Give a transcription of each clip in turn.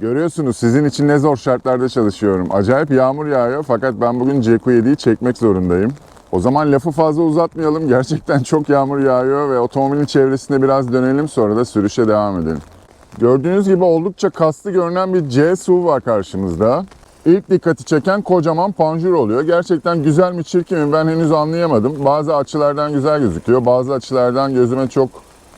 Görüyorsunuz sizin için ne zor şartlarda çalışıyorum. Acayip yağmur yağıyor fakat ben bugün CQ7'yi çekmek zorundayım. O zaman lafı fazla uzatmayalım. Gerçekten çok yağmur yağıyor ve otomobilin çevresinde biraz dönelim sonra da sürüşe devam edelim. Gördüğünüz gibi oldukça kaslı görünen bir C SUV var karşımızda. İlk dikkati çeken kocaman panjur oluyor. Gerçekten güzel mi çirkin mi ben henüz anlayamadım. Bazı açılardan güzel gözüküyor. Bazı açılardan gözüme çok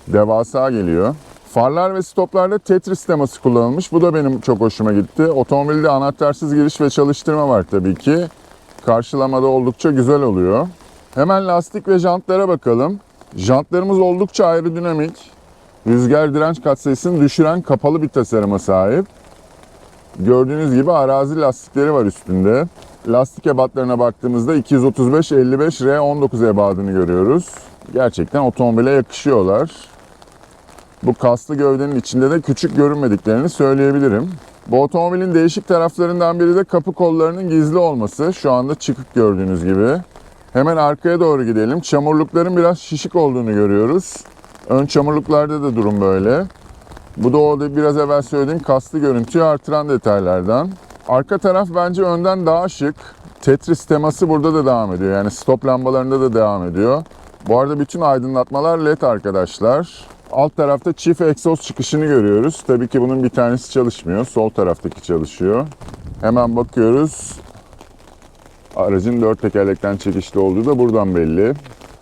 devasa geliyor. Farlar ve stoplarda Tetris teması kullanılmış. Bu da benim çok hoşuma gitti. Otomobilde anahtarsız giriş ve çalıştırma var tabii ki. Karşılamada oldukça güzel oluyor. Hemen lastik ve jantlara bakalım. Jantlarımız oldukça aerodinamik. Rüzgar direnç katsayısını düşüren kapalı bir tasarıma sahip. Gördüğünüz gibi arazi lastikleri var üstünde. Lastik ebatlarına baktığımızda 235-55 R19 ebadını görüyoruz. Gerçekten otomobile yakışıyorlar. Bu kaslı gövdenin içinde de küçük görünmediklerini söyleyebilirim. Bu otomobilin değişik taraflarından biri de kapı kollarının gizli olması. Şu anda çıkık gördüğünüz gibi. Hemen arkaya doğru gidelim. Çamurlukların biraz şişik olduğunu görüyoruz. Ön çamurluklarda da durum böyle. Bu da o biraz evvel söylediğim kaslı görüntüyü artıran detaylardan. Arka taraf bence önden daha şık. Tetris teması burada da devam ediyor. Yani stop lambalarında da devam ediyor. Bu arada bütün aydınlatmalar led arkadaşlar. Alt tarafta çift egzoz çıkışını görüyoruz. Tabii ki bunun bir tanesi çalışmıyor. Sol taraftaki çalışıyor. Hemen bakıyoruz. Aracın dört tekerlekten çekişli olduğu da buradan belli.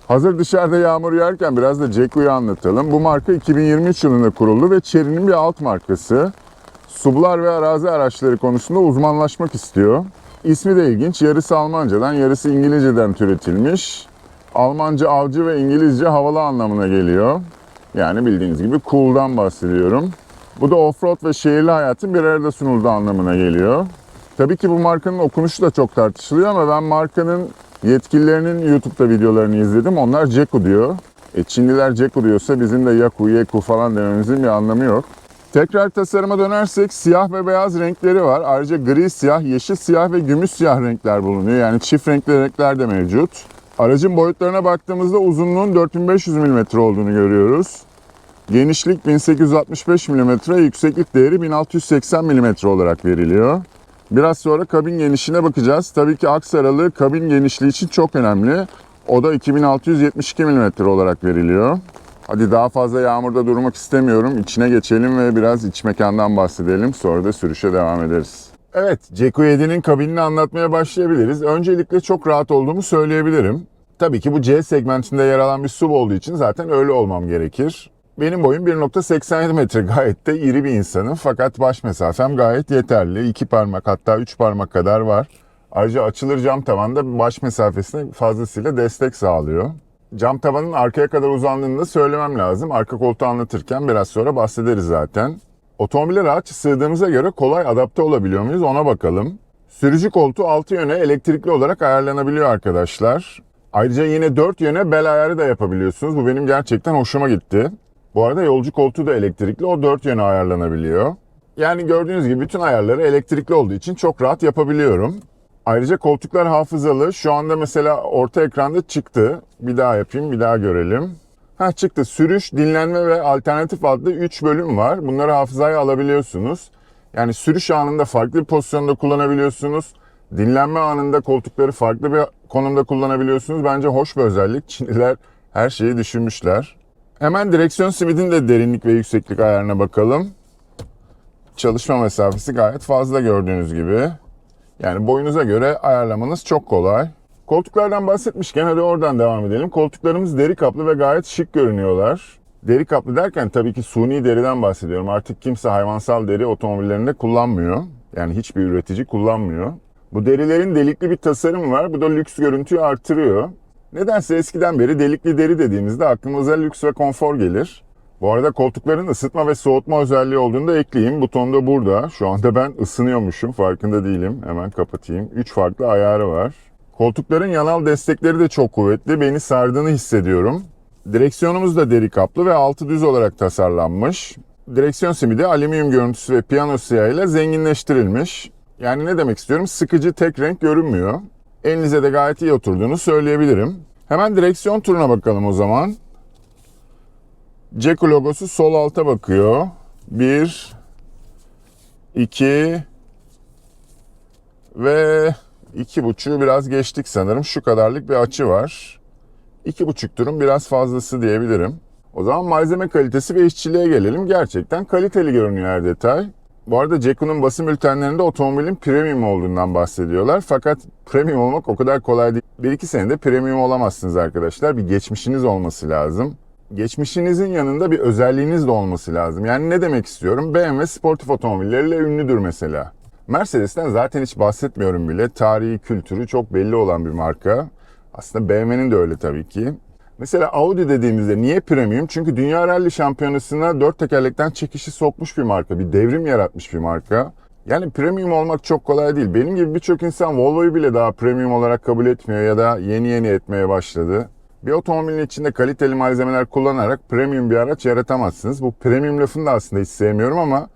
Hazır dışarıda yağmur yağarken biraz da Jacko'yu anlatalım. Bu marka 2023 yılında kuruldu ve Chery'nin bir alt markası. Sublar ve arazi araçları konusunda uzmanlaşmak istiyor. İsmi de ilginç. Yarısı Almancadan, yarısı İngilizceden türetilmiş. Almanca avcı ve İngilizce havalı anlamına geliyor. Yani bildiğiniz gibi cool'dan bahsediyorum. Bu da offroad ve şehirli hayatın bir arada sunulduğu anlamına geliyor. Tabii ki bu markanın okunuşu da çok tartışılıyor ama ben markanın yetkililerinin YouTube'da videolarını izledim. Onlar Jeku diyor. E Çinliler Jeku diyorsa bizim de Yaku, Yeku falan dememizin bir anlamı yok. Tekrar tasarıma dönersek siyah ve beyaz renkleri var. Ayrıca gri siyah, yeşil siyah ve gümüş siyah renkler bulunuyor. Yani çift renkli renkler de mevcut. Aracın boyutlarına baktığımızda uzunluğun 4500 mm olduğunu görüyoruz. Genişlik 1865 mm, yükseklik değeri 1680 mm olarak veriliyor. Biraz sonra kabin genişliğine bakacağız. Tabii ki aks aralığı kabin genişliği için çok önemli. O da 2672 mm olarak veriliyor. Hadi daha fazla yağmurda durmak istemiyorum. İçine geçelim ve biraz iç mekandan bahsedelim. Sonra da sürüşe devam ederiz. Evet, Ceku 7'nin kabinini anlatmaya başlayabiliriz. Öncelikle çok rahat olduğumu söyleyebilirim. Tabii ki bu C segmentinde yer alan bir SUV olduğu için zaten öyle olmam gerekir. Benim boyum 1.87 metre gayet de iri bir insanım fakat baş mesafem gayet yeterli. 2 parmak hatta 3 parmak kadar var. Ayrıca açılır cam tavan da baş mesafesine fazlasıyla destek sağlıyor. Cam tavanın arkaya kadar uzandığını da söylemem lazım. Arka koltuğu anlatırken biraz sonra bahsederiz zaten. Otomobile rahatça sığdığımıza göre kolay adapte olabiliyor muyuz ona bakalım. Sürücü koltuğu 6 yöne elektrikli olarak ayarlanabiliyor arkadaşlar. Ayrıca yine 4 yöne bel ayarı da yapabiliyorsunuz. Bu benim gerçekten hoşuma gitti. Bu arada yolcu koltuğu da elektrikli. O 4 yöne ayarlanabiliyor. Yani gördüğünüz gibi bütün ayarları elektrikli olduğu için çok rahat yapabiliyorum. Ayrıca koltuklar hafızalı. Şu anda mesela orta ekranda çıktı. Bir daha yapayım, bir daha görelim. Ha çıktı. Sürüş, dinlenme ve alternatif adlı 3 bölüm var. Bunları hafızaya alabiliyorsunuz. Yani sürüş anında farklı bir pozisyonda kullanabiliyorsunuz. Dinlenme anında koltukları farklı bir konumda kullanabiliyorsunuz. Bence hoş bir özellik. Çinliler her şeyi düşünmüşler. Hemen direksiyon simidin de derinlik ve yükseklik ayarına bakalım. Çalışma mesafesi gayet fazla gördüğünüz gibi. Yani boyunuza göre ayarlamanız çok kolay. Koltuklardan bahsetmişken hadi oradan devam edelim. Koltuklarımız deri kaplı ve gayet şık görünüyorlar. Deri kaplı derken tabii ki suni deriden bahsediyorum. Artık kimse hayvansal deri otomobillerinde kullanmıyor. Yani hiçbir üretici kullanmıyor. Bu derilerin delikli bir tasarımı var. Bu da lüks görüntüyü artırıyor. Nedense eskiden beri delikli deri dediğimizde aklımıza lüks ve konfor gelir. Bu arada koltukların ısıtma ve soğutma özelliği olduğunu da ekleyeyim. Buton da burada. Şu anda ben ısınıyormuşum. Farkında değilim. Hemen kapatayım. 3 farklı ayarı var. Koltukların yanal destekleri de çok kuvvetli. Beni sardığını hissediyorum. Direksiyonumuz da deri kaplı ve altı düz olarak tasarlanmış. Direksiyon simidi alüminyum görüntüsü ve piyano siyahıyla zenginleştirilmiş. Yani ne demek istiyorum? Sıkıcı tek renk görünmüyor. Elinize de gayet iyi oturduğunu söyleyebilirim. Hemen direksiyon turuna bakalım o zaman. Jacko logosu sol alta bakıyor. 1 2 ve iki buçuğu biraz geçtik sanırım. Şu kadarlık bir açı var. İki buçuk durum biraz fazlası diyebilirim. O zaman malzeme kalitesi ve işçiliğe gelelim. Gerçekten kaliteli görünüyor her detay. Bu arada Ceko'nun basın bültenlerinde otomobilin premium olduğundan bahsediyorlar. Fakat premium olmak o kadar kolay değil. Bir iki senede premium olamazsınız arkadaşlar. Bir geçmişiniz olması lazım. Geçmişinizin yanında bir özelliğiniz de olması lazım. Yani ne demek istiyorum? BMW sportif otomobilleriyle ünlüdür mesela. Mercedes'ten zaten hiç bahsetmiyorum bile. Tarihi, kültürü çok belli olan bir marka. Aslında BMW'nin de öyle tabii ki. Mesela Audi dediğimizde niye premium? Çünkü Dünya Rally Şampiyonası'na dört tekerlekten çekişi sokmuş bir marka. Bir devrim yaratmış bir marka. Yani premium olmak çok kolay değil. Benim gibi birçok insan Volvo'yu bile daha premium olarak kabul etmiyor ya da yeni yeni etmeye başladı. Bir otomobilin içinde kaliteli malzemeler kullanarak premium bir araç yaratamazsınız. Bu premium lafını da aslında hiç sevmiyorum ama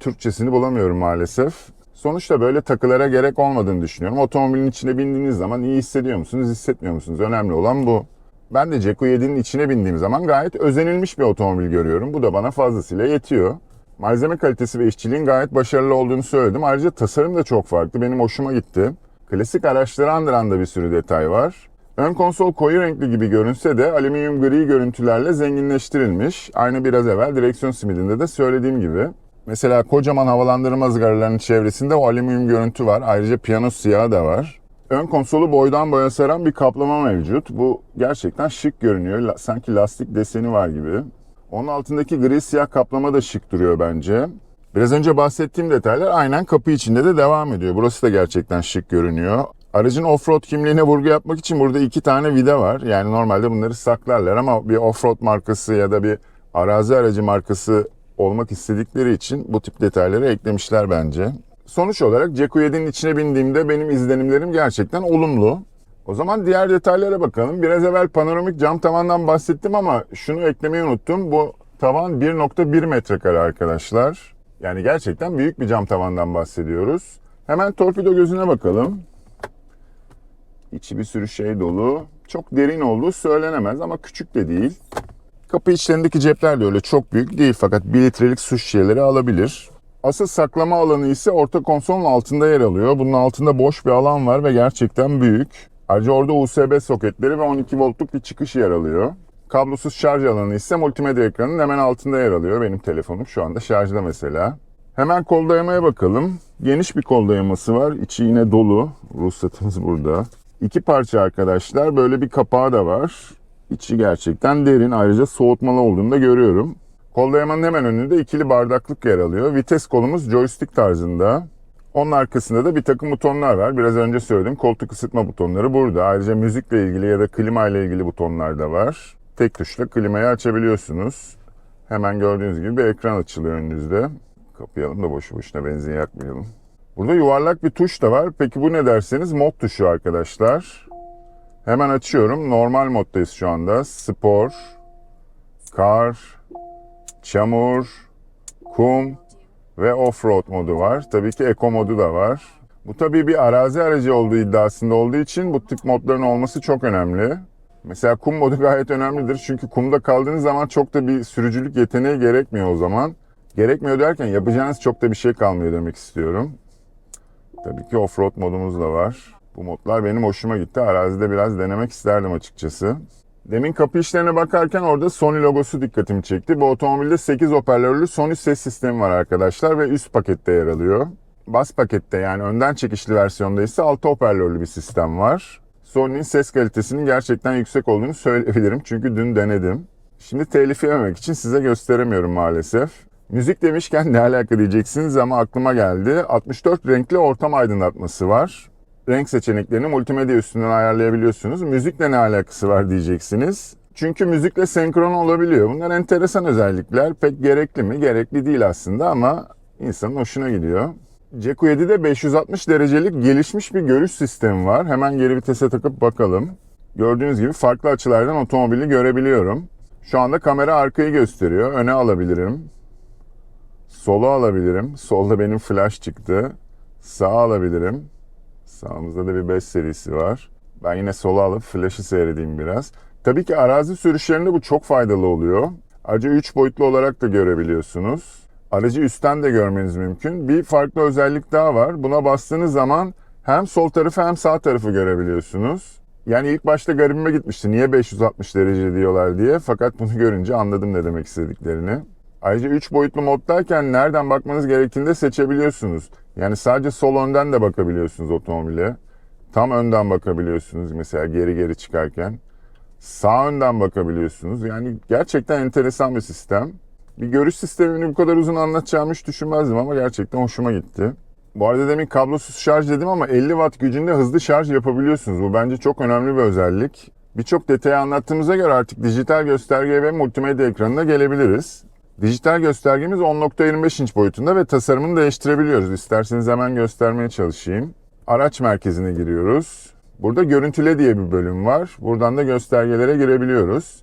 Türkçesini bulamıyorum maalesef. Sonuçta böyle takılara gerek olmadığını düşünüyorum. Otomobilin içine bindiğiniz zaman iyi hissediyor musunuz, hissetmiyor musunuz? Önemli olan bu. Ben de Ceku 7'nin içine bindiğim zaman gayet özenilmiş bir otomobil görüyorum. Bu da bana fazlasıyla yetiyor. Malzeme kalitesi ve işçiliğin gayet başarılı olduğunu söyledim. Ayrıca tasarım da çok farklı. Benim hoşuma gitti. Klasik araçları andıran da bir sürü detay var. Ön konsol koyu renkli gibi görünse de alüminyum gri görüntülerle zenginleştirilmiş. Aynı biraz evvel direksiyon simidinde de söylediğim gibi. Mesela kocaman havalandırma ızgaralarının çevresinde o alüminyum görüntü var. Ayrıca piyano siyahı da var. Ön konsolu boydan boya saran bir kaplama mevcut. Bu gerçekten şık görünüyor. Sanki lastik deseni var gibi. Onun altındaki gri siyah kaplama da şık duruyor bence. Biraz önce bahsettiğim detaylar aynen kapı içinde de devam ediyor. Burası da gerçekten şık görünüyor. Aracın offroad kimliğine vurgu yapmak için burada iki tane vida var. Yani normalde bunları saklarlar ama bir offroad markası ya da bir arazi aracı markası olmak istedikleri için bu tip detayları eklemişler bence. Sonuç olarak Ceku 7'nin içine bindiğimde benim izlenimlerim gerçekten olumlu. O zaman diğer detaylara bakalım. Biraz evvel panoramik cam tavandan bahsettim ama şunu eklemeyi unuttum. Bu tavan 1.1 metrekare arkadaşlar. Yani gerçekten büyük bir cam tavandan bahsediyoruz. Hemen torpido gözüne bakalım. İçi bir sürü şey dolu. Çok derin olduğu söylenemez ama küçük de değil. Kapı içlerindeki cepler de öyle çok büyük değil fakat 1 litrelik su şişeleri alabilir. Asıl saklama alanı ise orta konsolun altında yer alıyor. Bunun altında boş bir alan var ve gerçekten büyük. Ayrıca orada USB soketleri ve 12 voltluk bir çıkış yer alıyor. Kablosuz şarj alanı ise multimedya ekranının hemen altında yer alıyor. Benim telefonum şu anda şarjda mesela. Hemen kol dayamaya bakalım. Geniş bir kol dayaması var. İçi yine dolu. Ruhsatımız burada. İki parça arkadaşlar. Böyle bir kapağı da var. İçi gerçekten derin. Ayrıca soğutmalı olduğunu da görüyorum. Kol dayamanın hemen önünde ikili bardaklık yer alıyor. Vites kolumuz joystick tarzında. Onun arkasında da bir takım butonlar var. Biraz önce söyledim. Koltuk ısıtma butonları burada. Ayrıca müzikle ilgili ya da klima ile ilgili butonlar da var. Tek tuşla klimayı açabiliyorsunuz. Hemen gördüğünüz gibi bir ekran açılıyor önünüzde. Kapayalım da boşu boşuna benzin yakmayalım. Burada yuvarlak bir tuş da var. Peki bu ne derseniz mod tuşu arkadaşlar. Hemen açıyorum. Normal moddayız şu anda. Spor, kar, çamur, kum ve offroad modu var. Tabii ki eco modu da var. Bu tabii bir arazi aracı olduğu iddiasında olduğu için bu tip modların olması çok önemli. Mesela kum modu gayet önemlidir. Çünkü kumda kaldığınız zaman çok da bir sürücülük yeteneği gerekmiyor o zaman. Gerekmiyor derken yapacağınız çok da bir şey kalmıyor demek istiyorum. Tabii ki offroad modumuz da var. Bu modlar benim hoşuma gitti. Arazide biraz denemek isterdim açıkçası. Demin kapı işlerine bakarken orada Sony logosu dikkatimi çekti. Bu otomobilde 8 hoparlörlü Sony ses sistemi var arkadaşlar ve üst pakette yer alıyor. Bas pakette yani önden çekişli versiyonda ise 6 hoparlörlü bir sistem var. Sony'nin ses kalitesinin gerçekten yüksek olduğunu söyleyebilirim çünkü dün denedim. Şimdi telif yememek için size gösteremiyorum maalesef. Müzik demişken ne alaka diyeceksiniz ama aklıma geldi. 64 renkli ortam aydınlatması var. Renk seçeneklerini multimedya üstünden ayarlayabiliyorsunuz. Müzikle ne alakası var diyeceksiniz. Çünkü müzikle senkron olabiliyor. Bunlar enteresan özellikler. Pek gerekli mi? Gerekli değil aslında ama insanın hoşuna gidiyor. Ceku 7'de 560 derecelik gelişmiş bir görüş sistemi var. Hemen geri vitese takıp bakalım. Gördüğünüz gibi farklı açılardan otomobili görebiliyorum. Şu anda kamera arkayı gösteriyor. Öne alabilirim. Sola alabilirim. Solda benim flash çıktı. Sağa alabilirim. Sağımızda da bir 5 serisi var. Ben yine sola alıp flash'ı seyredeyim biraz. Tabii ki arazi sürüşlerinde bu çok faydalı oluyor. Ayrıca 3 boyutlu olarak da görebiliyorsunuz. Aracı üstten de görmeniz mümkün. Bir farklı özellik daha var. Buna bastığınız zaman hem sol tarafı hem sağ tarafı görebiliyorsunuz. Yani ilk başta garibime gitmişti. Niye 560 derece diyorlar diye. Fakat bunu görünce anladım ne demek istediklerini. Ayrıca 3 boyutlu moddayken nereden bakmanız gerektiğini de seçebiliyorsunuz. Yani sadece sol önden de bakabiliyorsunuz otomobile. Tam önden bakabiliyorsunuz mesela geri geri çıkarken. Sağ önden bakabiliyorsunuz. Yani gerçekten enteresan bir sistem. Bir görüş sistemini bu kadar uzun anlatacağımı hiç düşünmezdim ama gerçekten hoşuma gitti. Bu arada demin kablosuz şarj dedim ama 50 watt gücünde hızlı şarj yapabiliyorsunuz. Bu bence çok önemli bir özellik. Birçok detayı anlattığımıza göre artık dijital göstergeye ve multimedya ekranına gelebiliriz. Dijital göstergemiz 10.25 inç boyutunda ve tasarımını değiştirebiliyoruz. İsterseniz hemen göstermeye çalışayım. Araç merkezine giriyoruz. Burada görüntüle diye bir bölüm var. Buradan da göstergelere girebiliyoruz.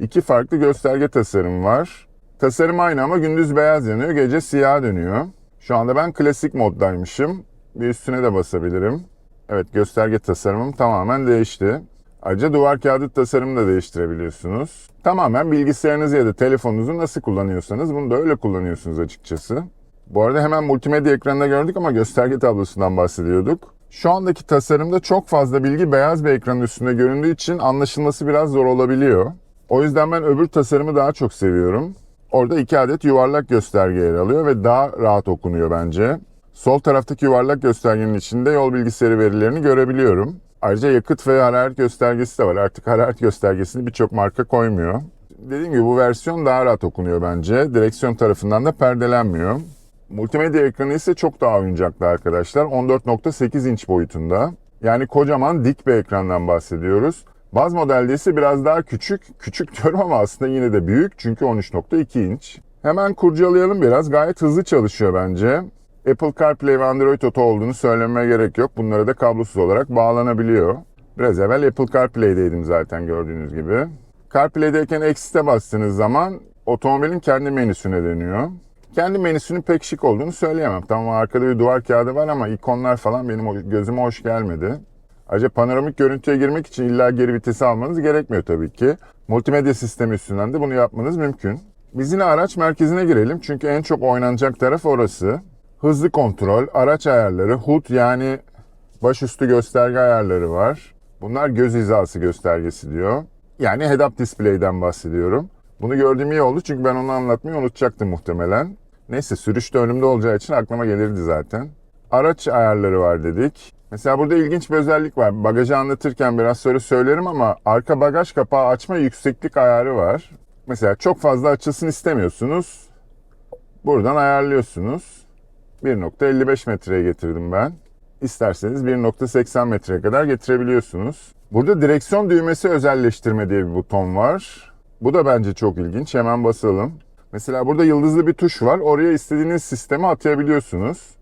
İki farklı gösterge tasarımı var. Tasarım aynı ama gündüz beyaz yanıyor, gece siyah dönüyor. Şu anda ben klasik moddaymışım. Bir üstüne de basabilirim. Evet gösterge tasarımım tamamen değişti. Ayrıca duvar kağıdı tasarımını da değiştirebiliyorsunuz. Tamamen bilgisayarınızı ya da telefonunuzu nasıl kullanıyorsanız bunu da öyle kullanıyorsunuz açıkçası. Bu arada hemen multimedya ekranında gördük ama gösterge tablosundan bahsediyorduk. Şu andaki tasarımda çok fazla bilgi beyaz bir ekranın üstünde göründüğü için anlaşılması biraz zor olabiliyor. O yüzden ben öbür tasarımı daha çok seviyorum. Orada iki adet yuvarlak gösterge yer alıyor ve daha rahat okunuyor bence. Sol taraftaki yuvarlak göstergenin içinde yol bilgisayarı verilerini görebiliyorum. Ayrıca yakıt ve hararet göstergesi de var. Artık hararet göstergesini birçok marka koymuyor. Dediğim gibi bu versiyon daha rahat okunuyor bence. Direksiyon tarafından da perdelenmiyor. Multimedya ekranı ise çok daha oyuncaklı arkadaşlar. 14.8 inç boyutunda. Yani kocaman dik bir ekrandan bahsediyoruz. Baz modelde ise biraz daha küçük. Küçük diyorum ama aslında yine de büyük çünkü 13.2 inç. Hemen kurcalayalım biraz. Gayet hızlı çalışıyor bence. Apple CarPlay ve Android Auto olduğunu söylememe gerek yok. Bunlara da kablosuz olarak bağlanabiliyor. Biraz evvel Apple CarPlay'deydim zaten gördüğünüz gibi. CarPlay'deyken Exit'e bastığınız zaman otomobilin kendi menüsüne dönüyor. Kendi menüsünün pek şık olduğunu söyleyemem. Tamam arkada bir duvar kağıdı var ama ikonlar falan benim gözüme hoş gelmedi. Ayrıca panoramik görüntüye girmek için illa geri vitesi almanız gerekmiyor tabii ki. Multimedya sistemi üstünden de bunu yapmanız mümkün. Biz yine araç merkezine girelim çünkü en çok oynanacak taraf orası. Hızlı kontrol, araç ayarları, HUD yani başüstü gösterge ayarları var. Bunlar göz hizası göstergesi diyor. Yani head-up display'den bahsediyorum. Bunu gördüğüm iyi oldu çünkü ben onu anlatmayı unutacaktım muhtemelen. Neyse sürüş de önümde olacağı için aklıma gelirdi zaten. Araç ayarları var dedik. Mesela burada ilginç bir özellik var. Bagajı anlatırken biraz sonra söylerim ama arka bagaj kapağı açma yükseklik ayarı var. Mesela çok fazla açılsın istemiyorsunuz. Buradan ayarlıyorsunuz. 1.55 metreye getirdim ben. İsterseniz 1.80 metreye kadar getirebiliyorsunuz. Burada direksiyon düğmesi özelleştirme diye bir buton var. Bu da bence çok ilginç. Hemen basalım. Mesela burada yıldızlı bir tuş var. Oraya istediğiniz sistemi atayabiliyorsunuz.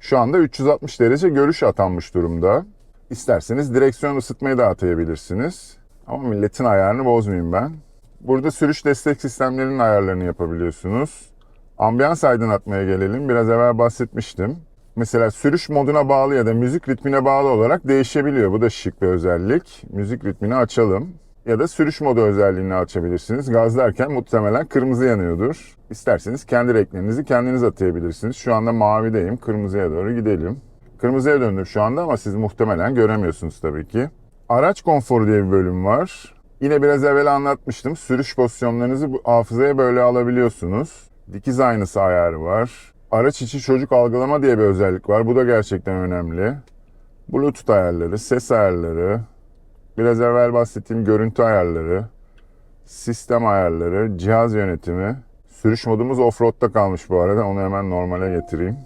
Şu anda 360 derece görüş atanmış durumda. İsterseniz direksiyon ısıtmayı da atayabilirsiniz. Ama milletin ayarını bozmayayım ben. Burada sürüş destek sistemlerinin ayarlarını yapabiliyorsunuz. Ambiyans aydınlatmaya gelelim. Biraz evvel bahsetmiştim. Mesela sürüş moduna bağlı ya da müzik ritmine bağlı olarak değişebiliyor. Bu da şık bir özellik. Müzik ritmini açalım. Ya da sürüş modu özelliğini açabilirsiniz. Gazlarken muhtemelen kırmızı yanıyordur. İsterseniz kendi renklerinizi kendiniz atayabilirsiniz. Şu anda mavideyim. Kırmızıya doğru gidelim. Kırmızıya döndüm şu anda ama siz muhtemelen göremiyorsunuz tabii ki. Araç konforu diye bir bölüm var. Yine biraz evvel anlatmıştım. Sürüş pozisyonlarınızı bu hafızaya böyle alabiliyorsunuz. Dikiz aynısı ayarı var. Araç içi çocuk algılama diye bir özellik var. Bu da gerçekten önemli. Bluetooth ayarları, ses ayarları, biraz evvel bahsettiğim görüntü ayarları, sistem ayarları, cihaz yönetimi. Sürüş modumuz offroad'da kalmış bu arada. Onu hemen normale getireyim.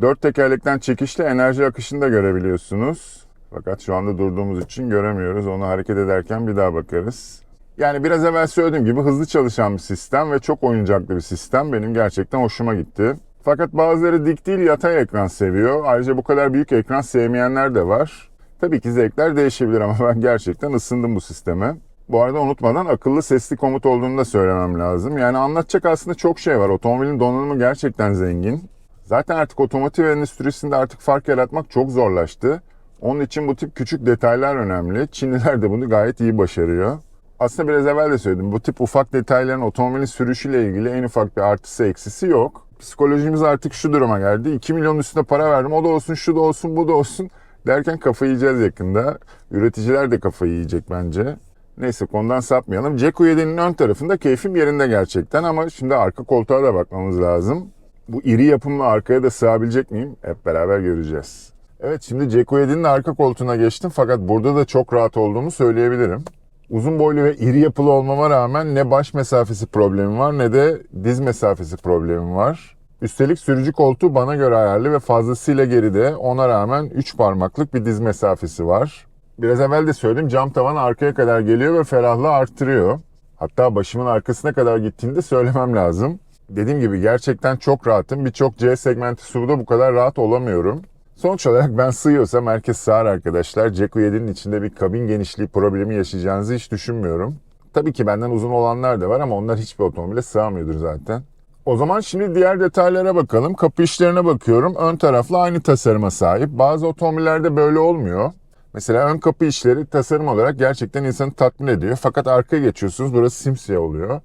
Dört tekerlekten çekişle enerji akışını da görebiliyorsunuz. Fakat şu anda durduğumuz için göremiyoruz. Onu hareket ederken bir daha bakarız. Yani biraz evvel söylediğim gibi hızlı çalışan bir sistem ve çok oyuncaklı bir sistem. Benim gerçekten hoşuma gitti. Fakat bazıları dik değil yatay ekran seviyor. Ayrıca bu kadar büyük ekran sevmeyenler de var. Tabii ki zevkler değişebilir ama ben gerçekten ısındım bu sisteme. Bu arada unutmadan akıllı sesli komut olduğunu da söylemem lazım. Yani anlatacak aslında çok şey var. Otomobilin donanımı gerçekten zengin. Zaten artık otomotiv endüstrisinde artık fark yaratmak çok zorlaştı. Onun için bu tip küçük detaylar önemli. Çinliler de bunu gayet iyi başarıyor. Aslında biraz evvel de söyledim. Bu tip ufak detayların otomobilin sürüşüyle ilgili en ufak bir artısı eksisi yok. Psikolojimiz artık şu duruma geldi. 2 milyon üstüne para verdim. O da olsun, şu da olsun, bu da olsun derken kafayı yiyeceğiz yakında. Üreticiler de kafayı yiyecek bence. Neyse konudan sapmayalım. Ceko 7'nin ön tarafında keyfim yerinde gerçekten ama şimdi arka koltuğa da bakmamız lazım. Bu iri yapımla arkaya da sığabilecek miyim? Hep beraber göreceğiz. Evet şimdi Ceko 7'nin arka koltuğuna geçtim fakat burada da çok rahat olduğumu söyleyebilirim. Uzun boylu ve iri yapılı olmama rağmen ne baş mesafesi problemim var ne de diz mesafesi problemim var. Üstelik sürücü koltuğu bana göre ayarlı ve fazlasıyla geride. Ona rağmen 3 parmaklık bir diz mesafesi var. Biraz evvel de söyledim cam tavan arkaya kadar geliyor ve ferahlığı arttırıyor. Hatta başımın arkasına kadar gittiğini de söylemem lazım. Dediğim gibi gerçekten çok rahatım. Birçok C segmenti SUV'da bu kadar rahat olamıyorum. Sonuç olarak ben sığıyorsam herkes sığar arkadaşlar. Ceko 7'nin içinde bir kabin genişliği problemi yaşayacağınızı hiç düşünmüyorum. Tabii ki benden uzun olanlar da var ama onlar hiçbir otomobile sığamıyordur zaten. O zaman şimdi diğer detaylara bakalım. Kapı işlerine bakıyorum. Ön tarafla aynı tasarıma sahip. Bazı otomobillerde böyle olmuyor. Mesela ön kapı işleri tasarım olarak gerçekten insanı tatmin ediyor. Fakat arkaya geçiyorsunuz burası simsiyah oluyor.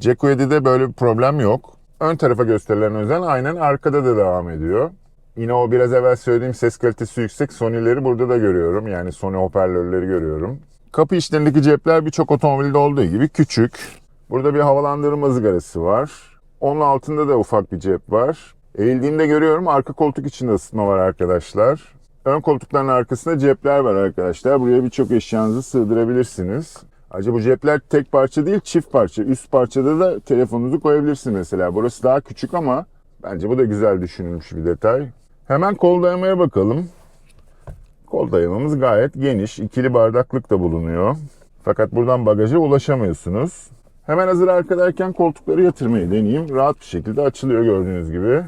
Ceko 7'de böyle bir problem yok. Ön tarafa gösterilen özen aynen arkada da devam ediyor. Yine o biraz evvel söylediğim ses kalitesi yüksek Sony'leri burada da görüyorum. Yani Sony hoparlörleri görüyorum. Kapı içlerindeki cepler birçok otomobilde olduğu gibi küçük. Burada bir havalandırma ızgarası var. Onun altında da ufak bir cep var. Eğildiğimde görüyorum arka koltuk içinde ısıtma var arkadaşlar. Ön koltukların arkasında cepler var arkadaşlar. Buraya birçok eşyanızı sığdırabilirsiniz. Ayrıca bu cepler tek parça değil çift parça. Üst parçada da telefonunuzu koyabilirsiniz mesela. Burası daha küçük ama bence bu da güzel düşünülmüş bir detay. Hemen kol dayamaya bakalım. Kol dayamamız gayet geniş. İkili bardaklık da bulunuyor. Fakat buradan bagaja ulaşamıyorsunuz. Hemen hazır arkadayken koltukları yatırmayı deneyeyim. Rahat bir şekilde açılıyor gördüğünüz gibi.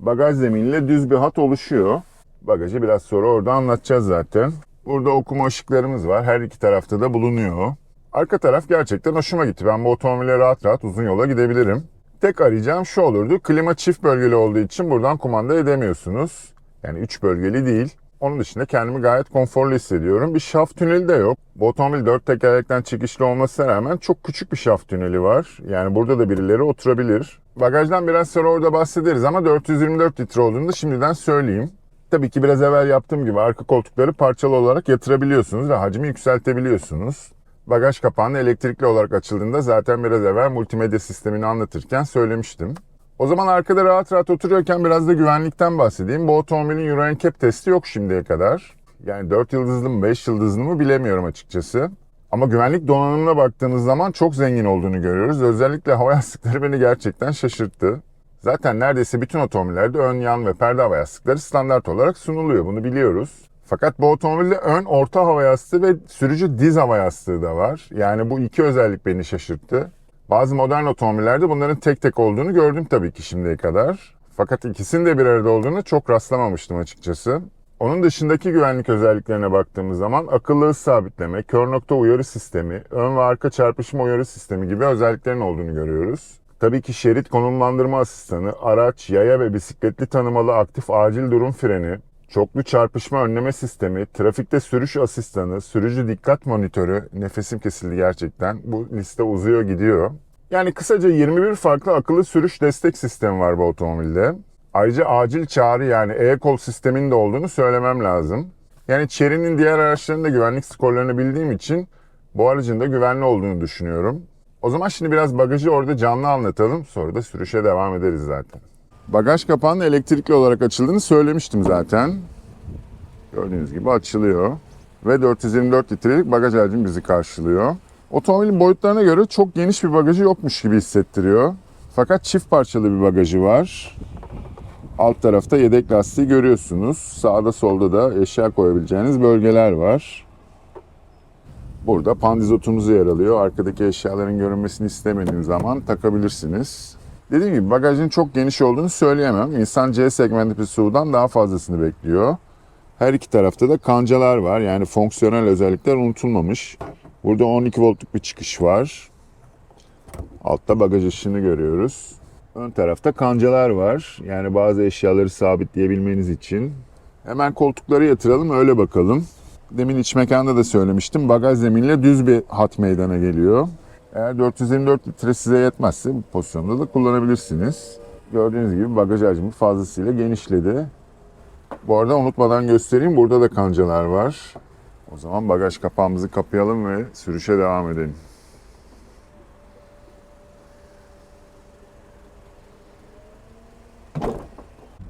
Bagaj zeminiyle düz bir hat oluşuyor. Bagajı biraz sonra orada anlatacağız zaten. Burada okuma ışıklarımız var. Her iki tarafta da bulunuyor. Arka taraf gerçekten hoşuma gitti. Ben bu otomobile rahat rahat uzun yola gidebilirim. Tek arayacağım şu olurdu. Klima çift bölgeli olduğu için buradan kumanda edemiyorsunuz. Yani 3 bölgeli değil. Onun dışında kendimi gayet konforlu hissediyorum. Bir şaft tüneli de yok. Bu otomobil 4 tekerlekten çekişli olmasına rağmen çok küçük bir şaft tüneli var. Yani burada da birileri oturabilir. Bagajdan biraz sonra orada bahsederiz ama 424 litre olduğunu da şimdiden söyleyeyim. Tabii ki biraz evvel yaptığım gibi arka koltukları parçalı olarak yatırabiliyorsunuz ve hacmi yükseltebiliyorsunuz. Bagaj kapağını elektrikli olarak açıldığında zaten biraz evvel multimedya sistemini anlatırken söylemiştim. O zaman arkada rahat rahat oturuyorken biraz da güvenlikten bahsedeyim. Bu otomobilin Euro NCAP testi yok şimdiye kadar. Yani 4 yıldızlı mı 5 yıldızlı mı bilemiyorum açıkçası. Ama güvenlik donanımına baktığımız zaman çok zengin olduğunu görüyoruz. Özellikle hava yastıkları beni gerçekten şaşırttı. Zaten neredeyse bütün otomobillerde ön, yan ve perde hava yastıkları standart olarak sunuluyor. Bunu biliyoruz. Fakat bu otomobilde ön, orta hava yastığı ve sürücü diz hava yastığı da var. Yani bu iki özellik beni şaşırttı. Bazı modern otomobillerde bunların tek tek olduğunu gördüm tabii ki şimdiye kadar. Fakat ikisinin de bir arada olduğunu çok rastlamamıştım açıkçası. Onun dışındaki güvenlik özelliklerine baktığımız zaman akıllı hız sabitleme, kör nokta uyarı sistemi, ön ve arka çarpışma uyarı sistemi gibi özelliklerin olduğunu görüyoruz. Tabii ki şerit konumlandırma asistanı, araç, yaya ve bisikletli tanımalı aktif acil durum freni, çoklu çarpışma önleme sistemi, trafikte sürüş asistanı, sürücü dikkat monitörü, nefesim kesildi gerçekten. Bu liste uzuyor gidiyor. Yani kısaca 21 farklı akıllı sürüş destek sistemi var bu otomobilde. Ayrıca acil çağrı yani e-call sisteminin de olduğunu söylemem lazım. Yani Chery'nin diğer araçlarının da güvenlik skorlarını bildiğim için bu aracın da güvenli olduğunu düşünüyorum. O zaman şimdi biraz bagajı orada canlı anlatalım. Sonra da sürüşe devam ederiz zaten. Bagaj kapağının elektrikli olarak açıldığını söylemiştim zaten. Gördüğünüz gibi açılıyor. Ve 424 litrelik bagaj hacmi bizi karşılıyor. Otomobilin boyutlarına göre çok geniş bir bagajı yokmuş gibi hissettiriyor. Fakat çift parçalı bir bagajı var. Alt tarafta yedek lastiği görüyorsunuz. Sağda solda da eşya koyabileceğiniz bölgeler var. Burada pandizotumuz yer alıyor. Arkadaki eşyaların görünmesini istemediğiniz zaman takabilirsiniz. Dediğim gibi bagajın çok geniş olduğunu söyleyemem. İnsan C segmenti bir SUV'dan daha fazlasını bekliyor. Her iki tarafta da kancalar var. Yani fonksiyonel özellikler unutulmamış. Burada 12 voltluk bir çıkış var. Altta bagaj ışığını görüyoruz. Ön tarafta kancalar var. Yani bazı eşyaları sabitleyebilmeniz için. Hemen koltukları yatıralım öyle bakalım. Demin iç mekanda da söylemiştim. Bagaj zeminle düz bir hat meydana geliyor. Eğer 424 litre size yetmezse bu pozisyonda da kullanabilirsiniz. Gördüğünüz gibi bagaj hacmi fazlasıyla genişledi. Bu arada unutmadan göstereyim burada da kancalar var. O zaman bagaj kapağımızı kapayalım ve sürüşe devam edelim.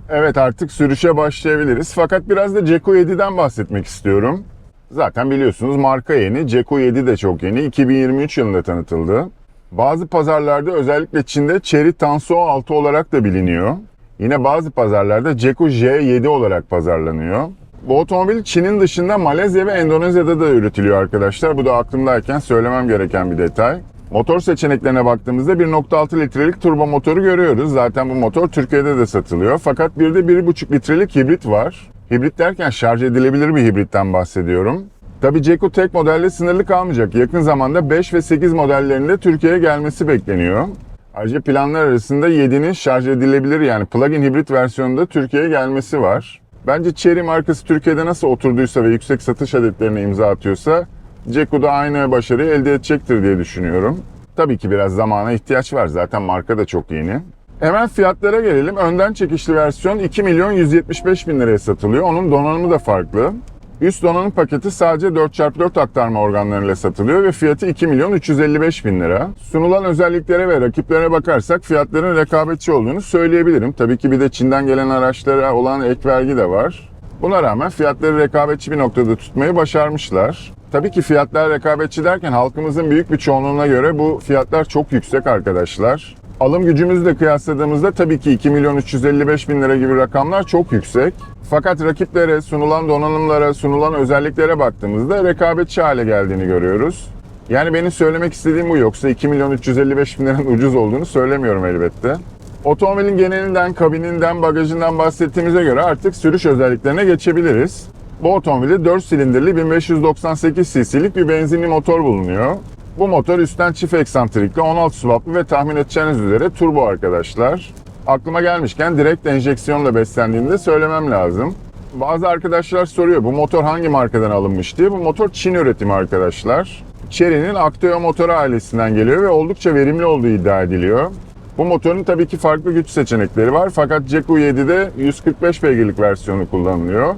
Evet artık sürüşe başlayabiliriz. Fakat biraz da Ceko 7'den bahsetmek istiyorum. Zaten biliyorsunuz marka yeni. Ceko 7 de çok yeni. 2023 yılında tanıtıldı. Bazı pazarlarda özellikle Çin'de Cherry Tanso 6 olarak da biliniyor. Yine bazı pazarlarda Ceko J7 olarak pazarlanıyor. Bu otomobil Çin'in dışında Malezya ve Endonezya'da da üretiliyor arkadaşlar. Bu da aklımdayken söylemem gereken bir detay. Motor seçeneklerine baktığımızda 1.6 litrelik turbo motoru görüyoruz. Zaten bu motor Türkiye'de de satılıyor. Fakat bir de 1.5 litrelik hibrit var. Hibrit derken şarj edilebilir bir hibritten bahsediyorum. Tabi Ceko tek modelle sınırlı kalmayacak. Yakın zamanda 5 ve 8 modellerinde Türkiye'ye gelmesi bekleniyor. Ayrıca planlar arasında 7'nin şarj edilebilir yani plug-in hibrit versiyonunda Türkiye'ye gelmesi var. Bence Chery markası Türkiye'de nasıl oturduysa ve yüksek satış adetlerine imza atıyorsa Ceko da aynı başarıyı elde edecektir diye düşünüyorum. Tabii ki biraz zamana ihtiyaç var. Zaten marka da çok yeni. Hemen fiyatlara gelelim. Önden çekişli versiyon 2 milyon 175 bin liraya satılıyor. Onun donanımı da farklı. Üst donanım paketi sadece 4x4 aktarma organlarıyla satılıyor ve fiyatı 2 milyon 355 bin lira. Sunulan özelliklere ve rakiplere bakarsak fiyatların rekabetçi olduğunu söyleyebilirim. Tabii ki bir de Çin'den gelen araçlara olan ek vergi de var. Buna rağmen fiyatları rekabetçi bir noktada tutmayı başarmışlar. Tabii ki fiyatlar rekabetçi derken halkımızın büyük bir çoğunluğuna göre bu fiyatlar çok yüksek arkadaşlar. Alım gücümüzü de kıyasladığımızda tabii ki 2 milyon 355 bin lira gibi rakamlar çok yüksek. Fakat rakiplere, sunulan donanımlara, sunulan özelliklere baktığımızda rekabetçi hale geldiğini görüyoruz. Yani benim söylemek istediğim bu yoksa 2 milyon 355 bin liranın ucuz olduğunu söylemiyorum elbette. Otomobilin genelinden, kabininden, bagajından bahsettiğimize göre artık sürüş özelliklerine geçebiliriz. Bu otomobilde 4 silindirli 1598 cc'lik bir benzinli motor bulunuyor. Bu motor üstten çift eksantrikli 16 swaplı ve tahmin edeceğiniz üzere turbo arkadaşlar. Aklıma gelmişken direkt enjeksiyonla beslendiğini de söylemem lazım. Bazı arkadaşlar soruyor bu motor hangi markadan alınmış diye. Bu motor Çin üretimi arkadaşlar. Chery'nin Acteo motoru ailesinden geliyor ve oldukça verimli olduğu iddia ediliyor. Bu motorun tabii ki farklı güç seçenekleri var fakat Ceko 7'de 145 beygirlik versiyonu kullanılıyor.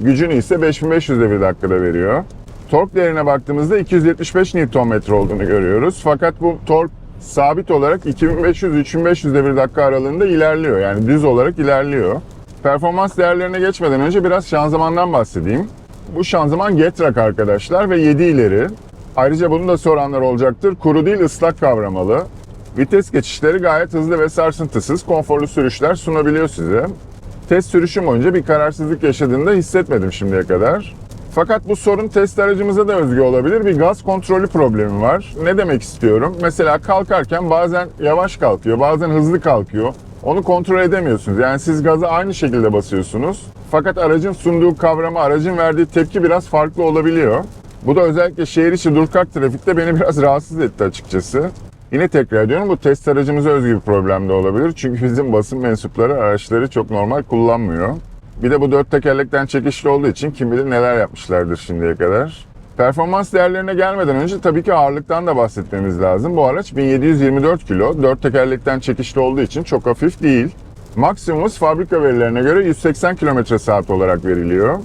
Gücünü ise 5500 devir dakikada veriyor. Tork değerine baktığımızda 275 Nm olduğunu görüyoruz. Fakat bu tork sabit olarak 2500-3500 devir dakika aralığında ilerliyor. Yani düz olarak ilerliyor. Performans değerlerine geçmeden önce biraz şanzımandan bahsedeyim. Bu şanzıman Getrack arkadaşlar ve 7 ileri. Ayrıca bunu da soranlar olacaktır. Kuru değil ıslak kavramalı. Vites geçişleri gayet hızlı ve sarsıntısız, konforlu sürüşler sunabiliyor size. Test sürüşüm boyunca bir kararsızlık yaşadığını da hissetmedim şimdiye kadar. Fakat bu sorun test aracımıza da özgü olabilir. Bir gaz kontrolü problemi var. Ne demek istiyorum? Mesela kalkarken bazen yavaş kalkıyor, bazen hızlı kalkıyor. Onu kontrol edemiyorsunuz. Yani siz gaza aynı şekilde basıyorsunuz. Fakat aracın sunduğu kavrama, aracın verdiği tepki biraz farklı olabiliyor. Bu da özellikle şehir içi durkak trafikte beni biraz rahatsız etti açıkçası. Yine tekrar ediyorum bu test aracımıza özgü bir problem de olabilir. Çünkü bizim basın mensupları araçları çok normal kullanmıyor. Bir de bu dört tekerlekten çekişli olduğu için kim bilir neler yapmışlardır şimdiye kadar. Performans değerlerine gelmeden önce tabii ki ağırlıktan da bahsetmemiz lazım. Bu araç 1724 kilo, dört tekerlekten çekişli olduğu için çok hafif değil. Maksimumumuz fabrika verilerine göre 180 km saat olarak veriliyor.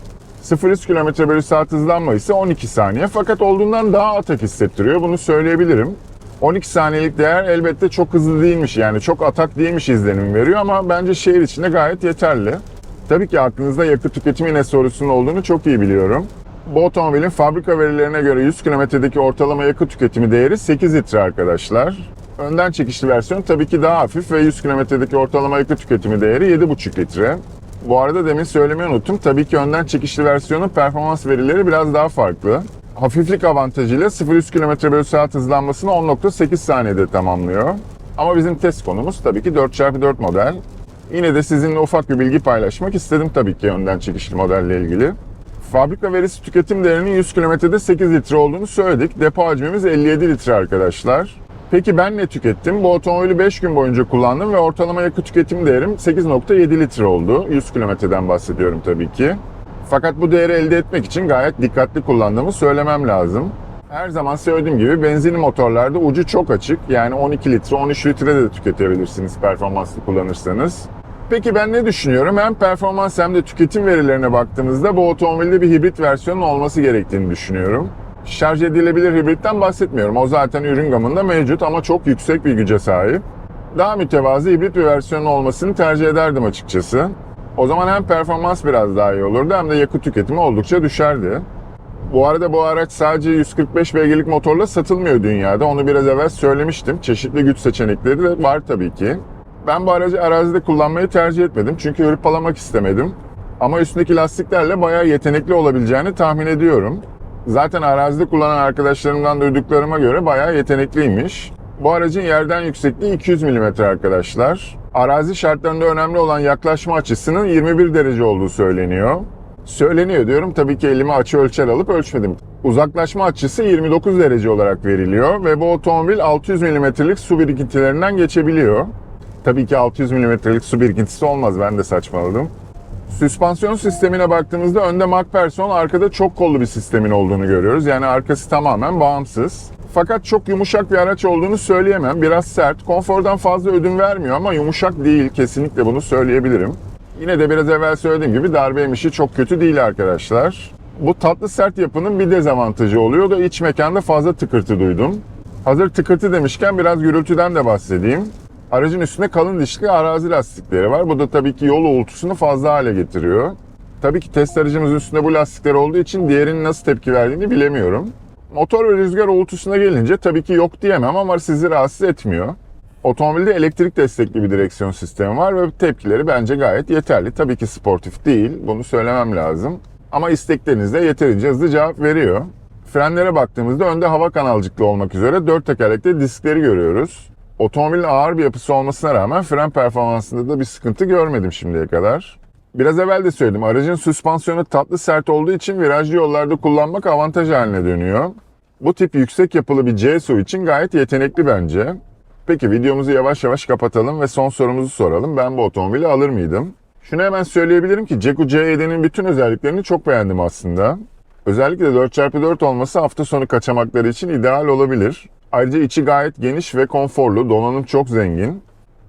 0-100 km bölü saat hızlanma ise 12 saniye fakat olduğundan daha atak hissettiriyor bunu söyleyebilirim. 12 saniyelik değer elbette çok hızlı değilmiş yani çok atak değilmiş izlenim veriyor ama bence şehir içinde gayet yeterli. Tabii ki aklınızda yakıt tüketimi ne sorusunun olduğunu çok iyi biliyorum. Bu otomobilin fabrika verilerine göre 100 kilometredeki ortalama yakıt tüketimi değeri 8 litre arkadaşlar. Önden çekişli versiyon tabii ki daha hafif ve 100 kilometredeki ortalama yakıt tüketimi değeri 7,5 litre. Bu arada demin söylemeyi unuttum. Tabii ki önden çekişli versiyonun performans verileri biraz daha farklı. Hafiflik avantajıyla 0-100 km bölü saat hızlanmasını 10.8 saniyede tamamlıyor. Ama bizim test konumuz tabii ki 4x4 model. Yine de sizinle ufak bir bilgi paylaşmak istedim tabii ki önden çekişli modelle ilgili. Fabrika verisi tüketim değerinin 100 kilometrede 8 litre olduğunu söyledik. Depo hacmimiz 57 litre arkadaşlar. Peki ben ne tükettim? Bu otomobili 5 gün boyunca kullandım ve ortalama yakıt tüketim değerim 8.7 litre oldu. 100 kilometreden bahsediyorum tabii ki. Fakat bu değeri elde etmek için gayet dikkatli kullandığımı söylemem lazım. Her zaman söylediğim gibi benzinli motorlarda ucu çok açık. Yani 12 litre, 13 litre de tüketebilirsiniz performanslı kullanırsanız. Peki ben ne düşünüyorum? Hem performans hem de tüketim verilerine baktığımızda bu otomobilde bir hibrit versiyonun olması gerektiğini düşünüyorum. Şarj edilebilir hibritten bahsetmiyorum. O zaten ürün gamında mevcut ama çok yüksek bir güce sahip. Daha mütevazı hibrit bir versiyonun olmasını tercih ederdim açıkçası. O zaman hem performans biraz daha iyi olurdu hem de yakıt tüketimi oldukça düşerdi. Bu arada bu araç sadece 145 beygirlik motorla satılmıyor dünyada. Onu biraz evvel söylemiştim. Çeşitli güç seçenekleri de var tabii ki. Ben bu aracı arazide kullanmayı tercih etmedim çünkü hırpalamak istemedim. Ama üstündeki lastiklerle bayağı yetenekli olabileceğini tahmin ediyorum. Zaten arazide kullanan arkadaşlarımdan duyduklarıma göre bayağı yetenekliymiş. Bu aracın yerden yüksekliği 200 mm arkadaşlar. Arazi şartlarında önemli olan yaklaşma açısının 21 derece olduğu söyleniyor. Söyleniyor diyorum tabii ki elime açı ölçer alıp ölçmedim. Uzaklaşma açısı 29 derece olarak veriliyor ve bu otomobil 600 mm'lik su birikintilerinden geçebiliyor. Tabii ki 600 mm'lik su birikintisi olmaz ben de saçmaladım. Süspansiyon sistemine baktığımızda önde MacPherson, arkada çok kollu bir sistemin olduğunu görüyoruz. Yani arkası tamamen bağımsız. Fakat çok yumuşak bir araç olduğunu söyleyemem. Biraz sert. Konfordan fazla ödün vermiyor ama yumuşak değil. Kesinlikle bunu söyleyebilirim. Yine de biraz evvel söylediğim gibi darbe emişi çok kötü değil arkadaşlar. Bu tatlı sert yapının bir dezavantajı oluyor da iç mekanda fazla tıkırtı duydum. Hazır tıkırtı demişken biraz gürültüden de bahsedeyim. Aracın üstünde kalın dişli arazi lastikleri var. Bu da tabii ki yol uğultusunu fazla hale getiriyor. Tabii ki test aracımızın üstünde bu lastikler olduğu için diğerinin nasıl tepki verdiğini bilemiyorum. Motor ve rüzgar uğultusuna gelince tabii ki yok diyemem ama sizi rahatsız etmiyor. Otomobilde elektrik destekli bir direksiyon sistemi var ve tepkileri bence gayet yeterli. Tabii ki sportif değil, bunu söylemem lazım. Ama isteklerinizde yeterince hızlı cevap veriyor. Frenlere baktığımızda önde hava kanalcıklı olmak üzere dört tekerlekli diskleri görüyoruz. Otomobilin ağır bir yapısı olmasına rağmen fren performansında da bir sıkıntı görmedim şimdiye kadar. Biraz evvel de söyledim aracın süspansiyonu tatlı sert olduğu için virajlı yollarda kullanmak avantaj haline dönüyor. Bu tip yüksek yapılı bir CSU için gayet yetenekli bence. Peki videomuzu yavaş yavaş kapatalım ve son sorumuzu soralım. Ben bu otomobili alır mıydım? Şunu hemen söyleyebilirim ki Ceku C7'nin bütün özelliklerini çok beğendim aslında. Özellikle 4x4 olması hafta sonu kaçamakları için ideal olabilir. Ayrıca içi gayet geniş ve konforlu, donanım çok zengin.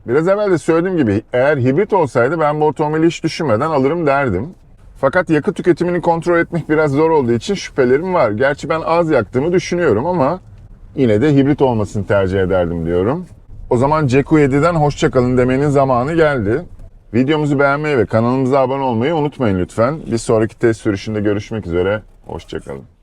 Biraz evvel de söylediğim gibi eğer hibrit olsaydı ben bu otomobili hiç düşünmeden alırım derdim. Fakat yakıt tüketimini kontrol etmek biraz zor olduğu için şüphelerim var. Gerçi ben az yaktığımı düşünüyorum ama yine de hibrit olmasını tercih ederdim diyorum. O zaman Ceku 7'den hoşçakalın demenin zamanı geldi. Videomuzu beğenmeyi ve kanalımıza abone olmayı unutmayın lütfen. Bir sonraki test sürüşünde görüşmek üzere. Hoşçakalın.